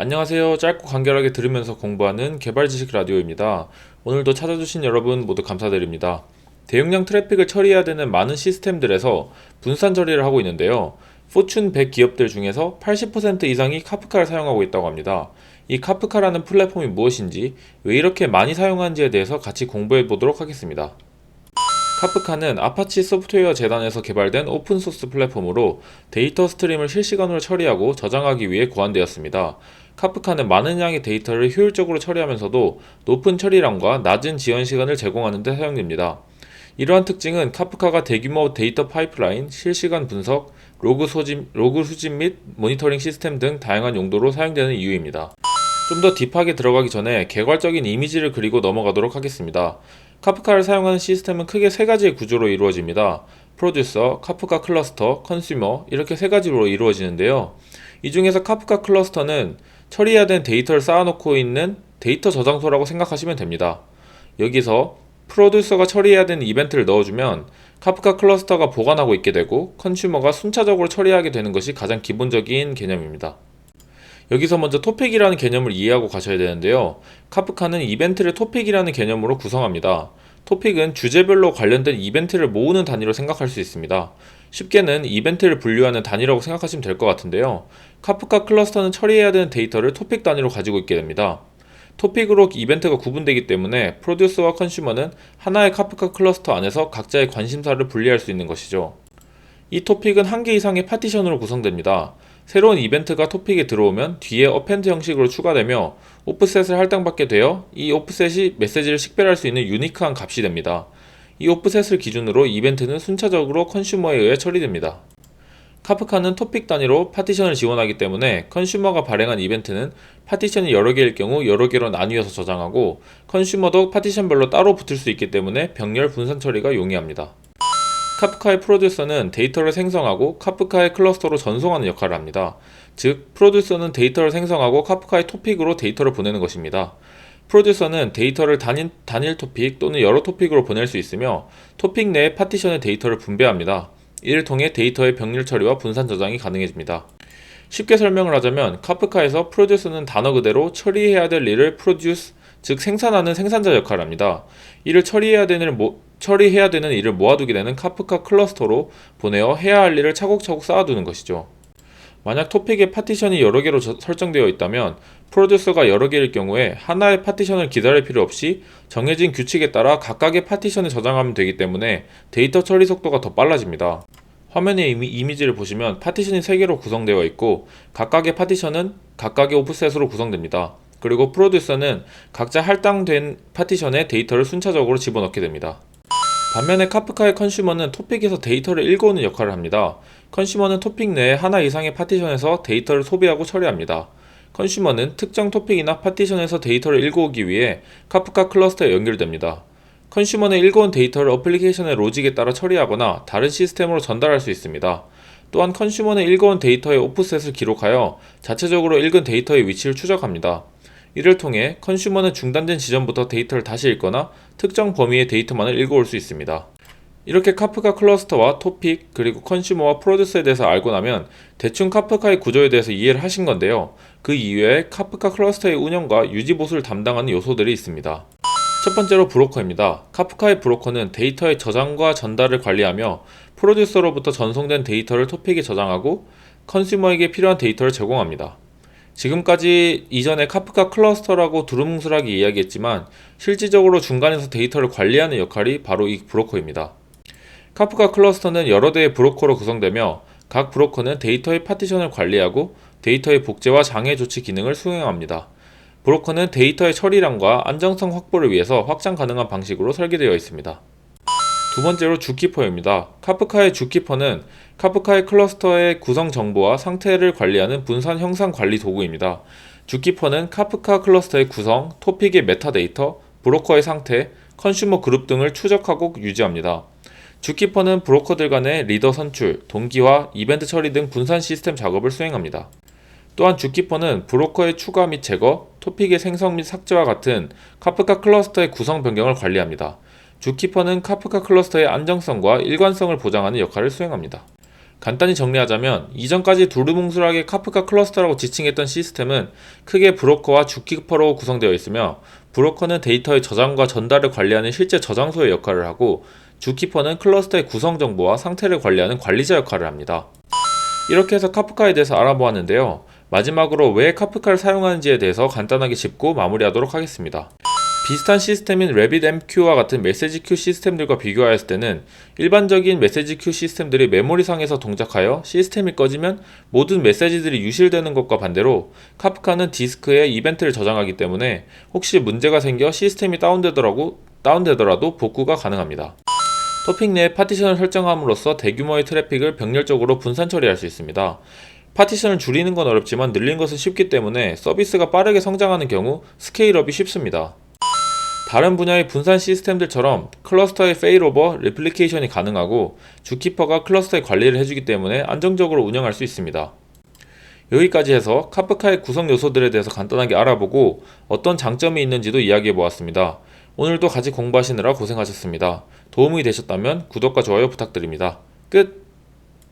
안녕하세요. 짧고 간결하게 들으면서 공부하는 개발 지식 라디오입니다. 오늘도 찾아주신 여러분 모두 감사드립니다. 대용량 트래픽을 처리해야 되는 많은 시스템들에서 분산 처리를 하고 있는데요. 포춘 100 기업들 중에서 80% 이상이 카프카를 사용하고 있다고 합니다. 이 카프카라는 플랫폼이 무엇인지, 왜 이렇게 많이 사용하는지에 대해서 같이 공부해 보도록 하겠습니다. 카프카는 아파치 소프트웨어 재단에서 개발된 오픈소스 플랫폼으로 데이터 스트림을 실시간으로 처리하고 저장하기 위해 고안되었습니다. 카프카는 많은 양의 데이터를 효율적으로 처리하면서도 높은 처리량과 낮은 지연 시간을 제공하는 데 사용됩니다. 이러한 특징은 카프카가 대규모 데이터 파이프라인, 실시간 분석, 로그 소집, 로그 수집 및 모니터링 시스템 등 다양한 용도로 사용되는 이유입니다. 좀 더 딥하게 들어가기 전에 개괄적인 이미지를 그리고 넘어가도록 하겠습니다. 카프카를 사용하는 시스템은 크게 세 가지의 구조로 이루어집니다. 프로듀서, 카프카 클러스터, 컨슈머 이렇게 세 가지로 이루어지는데요. 이 중에서 카프카 클러스터는 처리해야 되는 데이터를 쌓아놓고 있는 데이터 저장소라고 생각하시면 됩니다. 여기서 프로듀서가 처리해야 되는 이벤트를 넣어주면 카프카 클러스터가 보관하고 있게 되고 컨슈머가 순차적으로 처리하게 되는 것이 가장 기본적인 개념입니다. 여기서 먼저 토픽이라는 개념을 이해하고 가셔야 되는데요. 카프카는 이벤트를 토픽이라는 개념으로 구성합니다. 토픽은 주제별로 관련된 이벤트를 모으는 단위로 생각할 수 있습니다. 쉽게는 이벤트를 분류하는 단위라고 생각하시면 될 것 같은데요. 카프카 클러스터는 처리해야 되는 데이터를 토픽 단위로 가지고 있게 됩니다. 토픽으로 이벤트가 구분되기 때문에 프로듀서와 컨슈머는 하나의 카프카 클러스터 안에서 각자의 관심사를 분리할 수 있는 것이죠. 이 토픽은 한 개 이상의 파티션으로 구성됩니다. 새로운 이벤트가 토픽에 들어오면 뒤에 어펜드 형식으로 추가되며 오프셋을 할당받게 되어 이 오프셋이 메시지를 식별할 수 있는 유니크한 값이 됩니다. 이 오프셋을 기준으로 이벤트는 순차적으로 컨슈머에 의해 처리됩니다. 카프카는 토픽 단위로 파티션을 지원하기 때문에 컨슈머가 발행한 이벤트는 파티션이 여러 개일 경우 여러 개로 나뉘어서 저장하고 컨슈머도 파티션별로 따로 붙을 수 있기 때문에 병렬 분산 처리가 용이합니다. 카프카의 프로듀서는 데이터를 생성하고 카프카의 클러스터로 전송하는 역할을 합니다. 즉, 프로듀서는 데이터를 생성하고 카프카의 토픽으로 데이터를 보내는 것입니다. 프로듀서는 데이터를 단일, 단일 토픽 또는 여러 토픽으로 보낼 수 있으며 토픽 내의 파티션의 데이터를 분배합니다. 이를 통해 데이터의 병렬 처리와 분산 저장이 가능해집니다. 쉽게 설명을 하자면 카프카에서 프로듀서는 단어 그대로 처리해야 될 일을 프로듀스, 즉 생산하는 생산자 역할을 합니다. 이를 처리해야 되는 모, 처리해야 되는 일을 모아두게 되는 카프카 클러스터로 보내어 해야 할 일을 차곡차곡 쌓아두는 것이죠. 만약 토픽의 파티션이 여러 개로 저, 설정되어 있다면 프로듀서가 여러 개일 경우에 하나의 파티션을 기다릴 필요 없이 정해진 규칙에 따라 각각의 파티션을 저장하면 되기 때문에 데이터 처리 속도가 더 빨라집니다. 화면의 이미, 이미지를 보시면 파티션이 3개로 구성되어 있고 각각의 파티션은 각각의 오프셋으로 구성됩니다. 그리고 프로듀서는 각자 할당된 파티션에 데이터를 순차적으로 집어넣게 됩니다. 반면에 카프카의 컨슈머는 토픽에서 데이터를 읽어오는 역할을 합니다. 컨슈머는 토픽 내에 하나 이상의 파티션에서 데이터를 소비하고 처리합니다. 컨슈머는 특정 토픽이나 파티션에서 데이터를 읽어오기 위해 카프카 클러스터에 연결됩니다. 컨슈머는 읽어온 데이터를 어플리케이션의 로직에 따라 처리하거나 다른 시스템으로 전달할 수 있습니다. 또한 컨슈머는 읽어온 데이터의 오프셋을 기록하여 자체적으로 읽은 데이터의 위치를 추적합니다. 이를 통해 컨슈머는 중단된 지점부터 데이터를 다시 읽거나 특정 범위의 데이터만을 읽어올 수 있습니다. 이렇게 카프카 클러스터와 토픽 그리고 컨슈머와 프로듀서에 대해서 알고 나면 대충 카프카의 구조에 대해서 이해를 하신 건데요. 그 이외에 카프카 클러스터의 운영과 유지 보수를 담당하는 요소들이 있습니다. 첫 번째로 브로커입니다. 카프카의 브로커는 데이터의 저장과 전달을 관리하며 프로듀서로부터 전송된 데이터를 토픽에 저장하고 컨슈머에게 필요한 데이터를 제공합니다. 지금까지 이전에 카프카 클러스터라고 두루뭉술하게 이야기했지만 실질적으로 중간에서 데이터를 관리하는 역할이 바로 이 브로커입니다. 카프카 클러스터는 여러 대의 브로커로 구성되며 각 브로커는 데이터의 파티션을 관리하고 데이터의 복제와 장애 조치 기능을 수행합니다. 브로커는 데이터의 처리량과 안정성 확보를 위해서 확장 가능한 방식으로 설계되어 있습니다. 두 번째로 주키퍼입니다. 카프카의 주키퍼는 카프카의 클러스터의 구성 정보와 상태를 관리하는 분산 형상 관리 도구입니다. 주키퍼는 카프카 클러스터의 구성, 토픽의 메타데이터, 브로커의 상태, 컨슈머 그룹 등을 추적하고 유지합니다. 주키퍼는 브로커들 간의 리더 선출, 동기화, 이벤트 처리 등 분산 시스템 작업을 수행합니다. 또한 주키퍼는 브로커의 추가 및 제거, 토픽의 생성 및 삭제와 같은 카프카 클러스터의 구성 변경을 관리합니다. 주키퍼는 카프카 클러스터의 안정성과 일관성을 보장하는 역할을 수행합니다. 간단히 정리하자면 이전까지 두루뭉술하게 카프카 클러스터라고 지칭했던 시스템은 크게 브로커와 주키퍼로 구성되어 있으며 브로커는 데이터의 저장과 전달을 관리하는 실제 저장소의 역할을 하고 주키퍼는 클러스터의 구성 정보와 상태를 관리하는 관리자 역할을 합니다. 이렇게 해서 카프카에 대해서 알아보았는데요. 마지막으로 왜 카프카를 사용하는지에 대해서 간단하게 짚고 마무리하도록 하겠습니다. 비슷한 시스템인 RabbitMQ와 같은 메시지 큐 시스템들과 비교하였을 때는 일반적인 메시지 큐 시스템들이 메모리상에서 동작하여 시스템이 꺼지면 모든 메시지들이 유실되는 것과 반대로 카프카는 디스크에 이벤트를 저장하기 때문에 혹시 문제가 생겨 시스템이 다운되더라도, 다운되더라도 복구가 가능합니다. 토픽 내에 파티션을 설정함으로써 대규모의 트래픽을 병렬적으로 분산 처리할 수 있습니다. 파티션을 줄이는 건 어렵지만 늘리는 것은 쉽기 때문에 서비스가 빠르게 성장하는 경우 스케일업이 쉽습니다. 다른 분야의 분산 시스템들처럼 클러스터의 페일오버, 레플리케이션이 가능하고 주키퍼가 클러스터의 관리를 해주기 때문에 안정적으로 운영할 수 있습니다. 여기까지 해서 카프카의 구성 요소들에 대해서 간단하게 알아보고 어떤 장점이 있는지도 이야기해 보았습니다. 오늘도 같이 공부하시느라 고생하셨습니다. 도움이 되셨다면 구독과 좋아요 부탁드립니다. 끝!